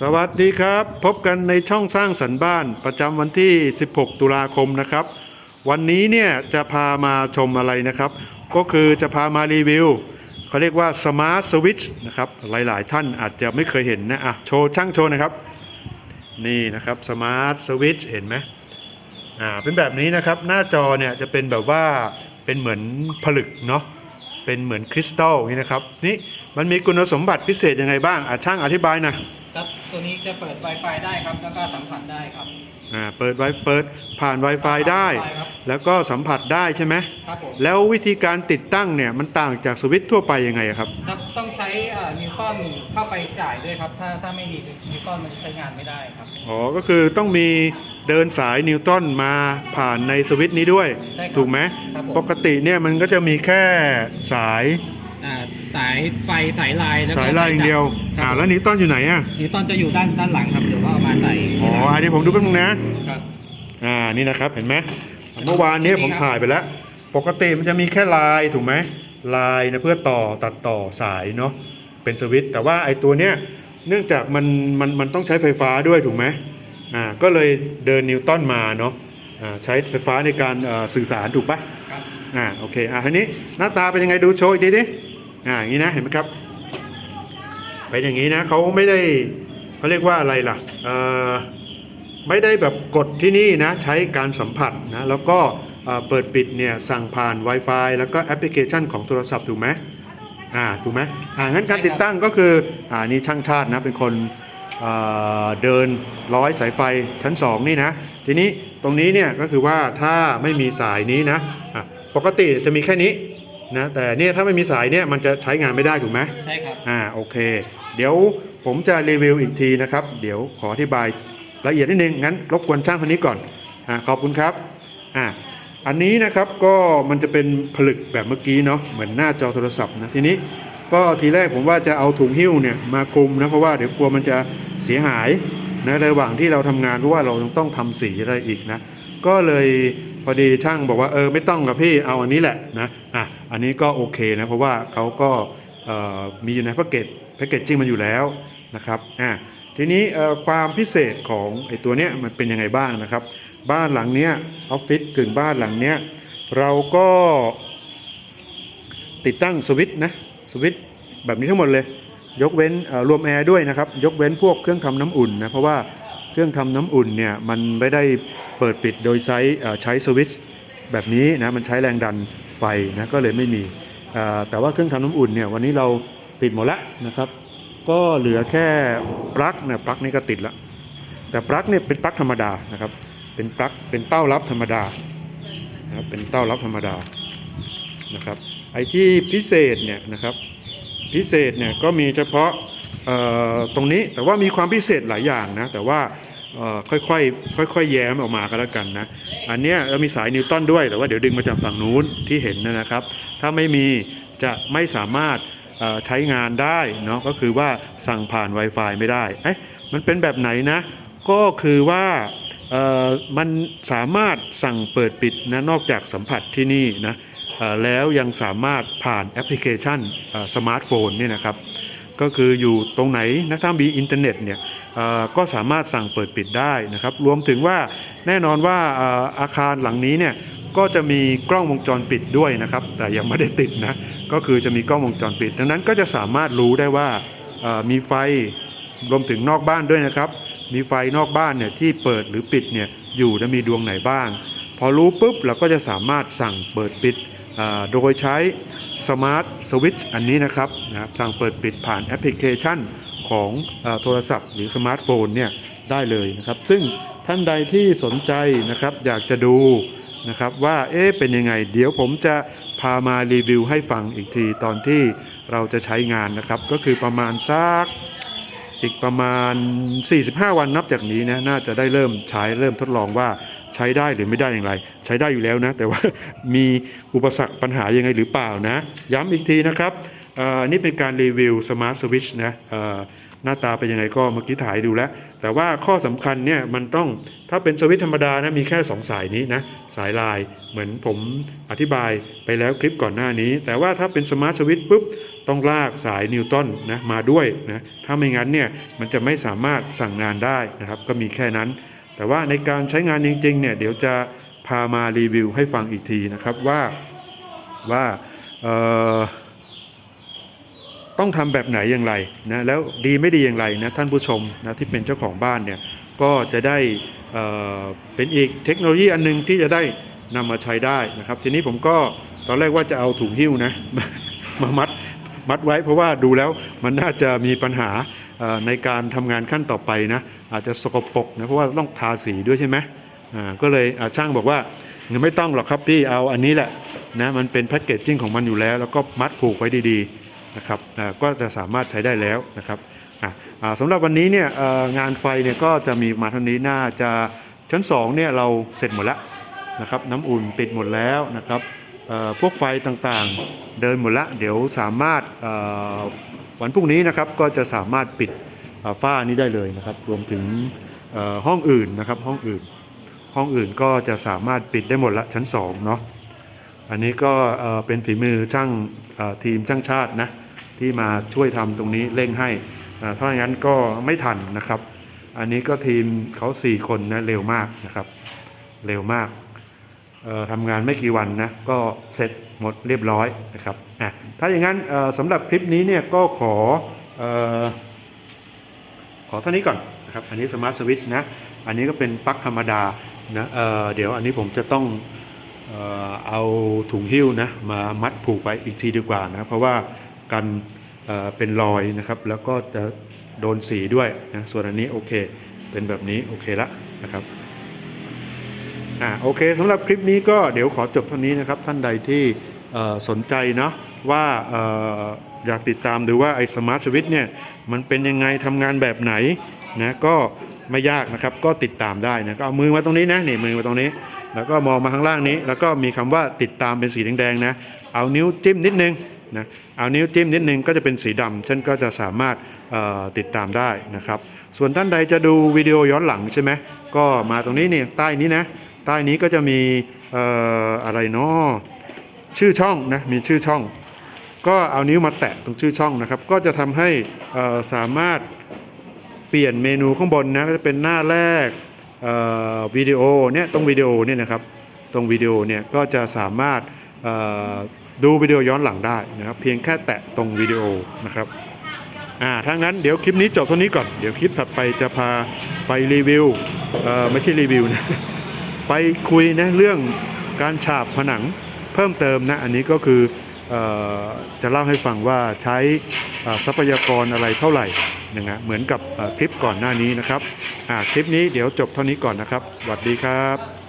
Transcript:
สวัสดีครับ พบกันในช่องสร้างสรรค์บ้านประจำวันที่ 16 ตุลาคมนะครับ วันนี้เนี่ยจะพามาชมอะไรนะครับ ก็คือจะพามารีวิวเขาเรียกว่า Smart Switch นะครับหลายๆ ท่านอาจจะไม่เคยเห็นนะอะโชว์ช่างโชว์นะครับ นี่นะครับ Smart Switch เห็นไหมอ่าเป็นแบบนี้นะครับหน้าจอเนี่ยจะเป็นแบบว่าเป็นเหมือนผลึกเนาะเป็นเหมือนคริสตัลนี่นะครับนี่มันมีคุณสมบัติพิเศษยังไงบ้างอะช่างอธิบายนะ ครับตัวนี้จะเปิด Wi-Fi ได้ครับ แล้วก็สัมผัสได้ครับ อ่าเปิดไว้เปิดผ่าน Wi-Fi ได้ Wi-Fi ครับ แล้วก็สัมผัสได้ใช่ไหมครับผมแล้ววิธีการติดตั้งเนี่ยมันต่างจากสวิตช์ทั่วไปยังไงอะครับ ครับต้องใช้อ่านิวตันเข้าไปจ่ายด้วยครับ ถ้าถ้าไม่มีนิวตันมันจะใช้งานไม่ได้ครับ อ๋อ ก็คือต้องมีเดินสายนิวตันมาผ่านในสวิตช์นี้ด้วย ใช่ครับถูกไหมครับผม ปกติเนี่ยมันก็จะมีแค่สาย อ่าสายไฟสายลายแล้วก็สายลายอย่างเดียวครัอ่าบแล้วนิวตันอยู่ไหนอะ นิวตันจะอยู่ด้านด้านหลังครับเดี๋ยวก็เอามาใส่อ๋ออันนี้ผมดูแป๊บนึงนะ ครับ อ่า นี่นะครับ เห็นไหมเมื่อวานเนี้ผมถ่ายไปแล้ว ปกติมันจะมีแค่ลายถูกไหมลายนะเพื่อต่อตัดต่อสายเนาะ เป็นสวิตช์แต่ว่าไอ้ตัวเนี้ย เนื่องจากมันมันมันต้องใช้ไฟฟ้าด้วยถูกไหมอ่า ก็เลยเดินนิวตันมาเนาะ อ่า ใช้ไฟฟ้าในการเอ่อสื่อสารถูกปะครับ อ่า โอเค อ่าทีนี้หน้าตาเป็นยังไงดูโชว์อีกทีดิ อ่าอย่างนี้นะเห็นไหมครับเป็นอย่างนี้นะเขาไม่ได้เขาเรียกว่าอะไรล่ะเออไม่ได้แบบกดที่นี่นะใช้การสัมผัสนะแล้วก็เปิดปิดเนี่ยสั่งผ่าน Wi-Fi แล้วก็แอปพลิเคชันของโทรศัพท์ถูกไหมอ่าถูกไหมอ่างั้นการติดตั้งก็คืออ่านี่ช่างชาตินะเป็นคนเดินร้อยสายไฟชั้น 2 นี่นะ ทีนี้ตรงนี้เนี่ยก็คือว่าถ้าไม่มีสายนี้นะะปกติจะมีแค่นี้ นะแต่เนี่ยถ้าไม่มีสายเนี่ยมันจะใช้งานไม่ได้ถูกไหมใช่ครับอ่าโอเค เดี๋ยวผมจะรีวิวอีกทีนะครับ เดี๋ยวขออธิบายละเอียดนิดนึงงั้นรบกวนช่างคนนี้ก่อนอ่าขอบคุณครับอ่าอันนี้นะครับก็มันจะเป็นผลึกแบบเมื่อกี้เนาะเหมือนหน้าจอโทรศัพท์นะทีนี้ก็ทีแรกผมว่าจะเอาถุงหิ้วเนี่ยมาคลุมนะเพราะว่าเดี๋ยวกลัวมันจะเสียหายนะระหว่างที่เราทำงานเพราะว่าเรายังต้องทำสีอะไรอีกนะก็เลย พอดีช่างบอกว่าเออไม่ต้องกับพี่เอาอันนี้แหละนะอะอันนี้ก็โอเคนะเพราะว่าเขาก็มีอยู่ในแพ็กเกจแพ็กเกจจิ้งมันอยู่แล้วนะครับอะทีนี้ความพิเศษของไอตัวเนี้ยมันเป็นยังไงบ้างนะครับ บ้านหลังเนี้ยออฟฟิศกึ่งบ้านหลังเนี้ยเราก็ติดตั้งสวิตช์นะสวิตช์แบบนี้ทั้งหมดเลย ยกเว้นรวมแอร์ด้วยนะครับ ยกเว้นพวกเครื่องทำน้ำอุ่นนะเพราะว่า เครื่องทำน้ำอุ่นเนี่ยมันไม่ได้เปิดปิดโดยใช้ใช้สวิตช์แบบนี้นะมันใช้แรงดันไฟนะก็เลยไม่มี แต่ว่าเครื่องทำน้ำอุ่นเนี่ยวันนี้เราติดหมดแล้วนะครับ ก็เหลือแค่ปลั๊กเนี่ยปลั๊กนี่ก็ติดแล้วแต่ปลั๊กเนี่ยเป็นปลั๊กธรรมดานะครับ เป็นปลั๊กเป็นเต้ารับธรรมดานะครับเป็นเต้ารับธรรมดานะครับไอ้ที่พิเศษเนี่ยนะครับพิเศษเนี่ยก็มีเฉพาะ ตรงนี้แต่ว่ามีความพิเศษหลายอย่างนะแต่ว่าค่อยๆค่อยๆแย้มออกมาก็แล้วกันนะอันเนี้ยเรามีสายนิวตันด้วยแต่ว่าเดี๋ยวดึงมาจากฝั่งนู้นที่เห็นนะครับ ถ้าไม่มีจะไม่สามารถใช้งานได้เนาะก็คือว่าสั่งผ่าน Wi-Fi ไม่ได้เอ๊ะมันเป็นแบบไหนนะ ก็คือว่ามันสามารถสั่งเปิดปิดนะนอกจากสัมผัสที่นี่นะแล้วยังสามารถผ่านแอปพลิเคชันสมาร์ทโฟนนี่นะครับ ก็คืออยู่ตรงไหนนะถ้ามีอินเทอร์เน็ตเนี่ยก็สามารถสั่งเปิดปิดได้นะครับ รวมถึงว่าแน่นอนว่าอาคารหลังนี้เนี่ยก็จะมีกล้องวงจรปิดด้วยนะครับ แต่ยังไม่ได้ติดนะก็คือจะมีกล้องวงจรปิด ดังนั้นก็จะสามารถรู้ได้ว่ามีไฟรวมถึงนอกบ้านด้วยนะครับ มีไฟนอกบ้านเนี่ยที่เปิดหรือปิดเนี่ยอยู่และมีดวงไหนบ้าง พอรู้ปุ๊บเราก็จะสามารถสั่งเปิดปิด โดยใช้สมาร์ทสวิตช์อันนี้นะครับนะครับสั่งเปิดปิดผ่านแอปพลิเคชันของอโทรศัพท์หรือสมาร์ทโฟนเนี่ยได้เลยนะครับ ซึ่งท่านใดที่สนใจนะครับอยากจะดูนะครับว่าเอ๊ะเป็นยังไง เดี๋ยวผมจะพามารีวิวให้ฟังอีกทีตอนที่เราจะใช้งานนะครับ ก็คือประมาณสักอีกประมาณ 45 วันนับจากนี้นะน่าจะได้เริ่มใช้เริ่มทดลองว่า ใช้ได้หรือไม่ได้อย่างไร ใช้ได้อยู่แล้วนะ แต่ว่ามีอุปสรรคปัญหายังไงหรือเปล่านะ ย้ำอีกทีนะครับอ่ออันนี่เป็นการรีวิว Smart Switch นะหน้าตาเป็นยังไงก็เมื่อกี้ถ่ายดูแล้ว แต่ว่าข้อสำคัญเนี่ยมันต้องถ้าเป็นสวิตธรรมดานะมีแค่ 2 สายนี้นะสายลายเหมือนผมอธิบายไปแล้วคลิปก่อนหน้านี้ แต่ว่าถ้าเป็นสมาร์ทสวิตปุ๊บต้องลากสายนิวตันนะมาด้วยนะถ้าไม่งั้นเนี่ยมันจะไม่สามารถสั่งงานได้นะครับก็มีแค่นั้น แต่ว่าในการใช้งานจริงๆเนี่ยเดี๋ยวจะพามารีวิวให้ฟังอีกทีนะครับว่าว่าต้องทำแบบไหนอย่างไรนะแล้วดีไม่ดีอย่างไรนะท่านผู้ชมนะที่เป็นเจ้าของบ้านเนี่ยก็จะได้เเป็นอีกเทคโนโลยีอันหนึงที่จะได้นำมาใช้ได้นะครับ ทีนี้ผมก็ตอนแรกว่าจะเอาถุงหิ้วนะมามัดมัดไว้เพราะว่าดูแล้วมันน่าจะมีปัญหาในการทำงานขั้นต่อไปนะ อาจจะสกปรกนะเพราะว่าต้องทาสีด้วยใช่ไหมอ่าก็เลยช่างบอกว่าไม่ต้องหรอกครับพี่เอาอันนี้แหละนะมันเป็นแพ็กเกจจิ้งของมันอยู่แล้ว แล้วก็มัดผูกไว้ดีๆนะครับก็จะสามารถใช้ได้แล้วนะครับสำหรับวันนี้เนี่ยงานไฟเนี่ยก็จะมีมาเท่านี้น่าจะชั้น2เนี่ยเราเสร็จหมดแล้วนะครับน้ำอุ่นติดหมดแล้วนะครับพวกไฟต่างๆเดินหมดแล้วเดี๋ยวสามารถวันพรุ่งนี้นะครับก็จะสามารถปิด ฝ้านี้ได้เลยนะครับ รวมถึงห้องอื่นนะครับห้องอื่น ห้องอื่นก็จะสามารถปิดได้หมดละชั้น2เนาะอันนี้ก็เป็นฝีมือช่างทีมช่างชาตินะที่มาช่วยทำตรงนี้เร่งให้ถ้าอย่างนั้นก็ไม่ทันนะครับ อันนี้ก็ทีมเขา 4 คนนะเร็วมากนะครับ เร็วมากทำงานไม่กี่วันนะก็เสร็จหมดเรียบร้อยนะครับอะถ้าอย่างนั้นสำหรับคลิปนี้เนี่ยก็ขอ ขอเท่านี้ก่อนนะครับอันนี้สมาร์ทสวิตช์นะอันนี้ก็เป็นปลั๊กธรรมดานะเเดี๋ยวอันนี้ผมจะต้องเอาถุงหิ้วนะมามัดผูกไว้อีกทีดีกว่านะเพราะว่ากันเเป็นรอยนะครับ แล้วก็จะโดนสีด้วยนะส่วนอันนี้โอเคเป็นแบบนี้โอเคละนะครับอ่าโอเคสำหรับคลิปนี้ก็เดี๋ยวขอจบเท่านี้นะครับท่านใดที่สนใจเนาะ ว่าออยากติดตามดูว่าไอ้สมาร์ทสวิตเนี่ยมันเป็นยังไงทำงานแบบไหนนะก็ไม่ยากนะครับก็ติดตามได้นะก็เอามือมาตรงนี้นะนี่มือมาตรงนี้ แล้วก็มองมาข้างล่างนี้ แล้วก็มีคำว่าติดตามเป็นสีแดงๆนะเอานิ้วจิ้มนิดนึงนะเอานิ้วจิ้มนิดนึงก็จะเป็นสีดำฉันก็จะสามารถติดตามได้นะครับ ส่วนท่านใดจะดูวิดีโอย้อนหลังใช่ไหมก็มาตรงนี้นี่ใต้นี้นะใต้นี้ก็จะมีอออะไรเนาะชื่อช่องนะมีชื่อช่อง ก็เอานิ้วมาแตะตรงชื่อช่องนะครับ ก็จะทำให้สามารถเปลี่ยนเมนูข้างบนนะก็จะเป็นหน้าแรกวิดีโอเนี่ยตรงวิดีโอเนี่ยนะครับตรงวิดีโอเนี่ยก็จะสามารถดูวิดีโอย้อนหลังได้นะครับ เพียงแค่แตะตรงวิดีโอนะครับอ่าถ้างั้นเดี๋ยวคลิปนี้จบเท่านี้ก่อนเดี๋ยวคลิปถัดไปจะพาไปรีวิวไม่ใช่รีวิวนะไปคุยนะเรื่องการฉาบผนังเพิ่มเติมนะอันนี้ก็คือ จะเล่าให้ฟังว่าใช้ทรัพยากรอะไรเท่าไหร่นะฮะเหมือนกับคลิปก่อนหน้านี้นะครับคลิปนี้เดี๋ยวจบเท่านี้ก่อนนะครับสวัสดีครับ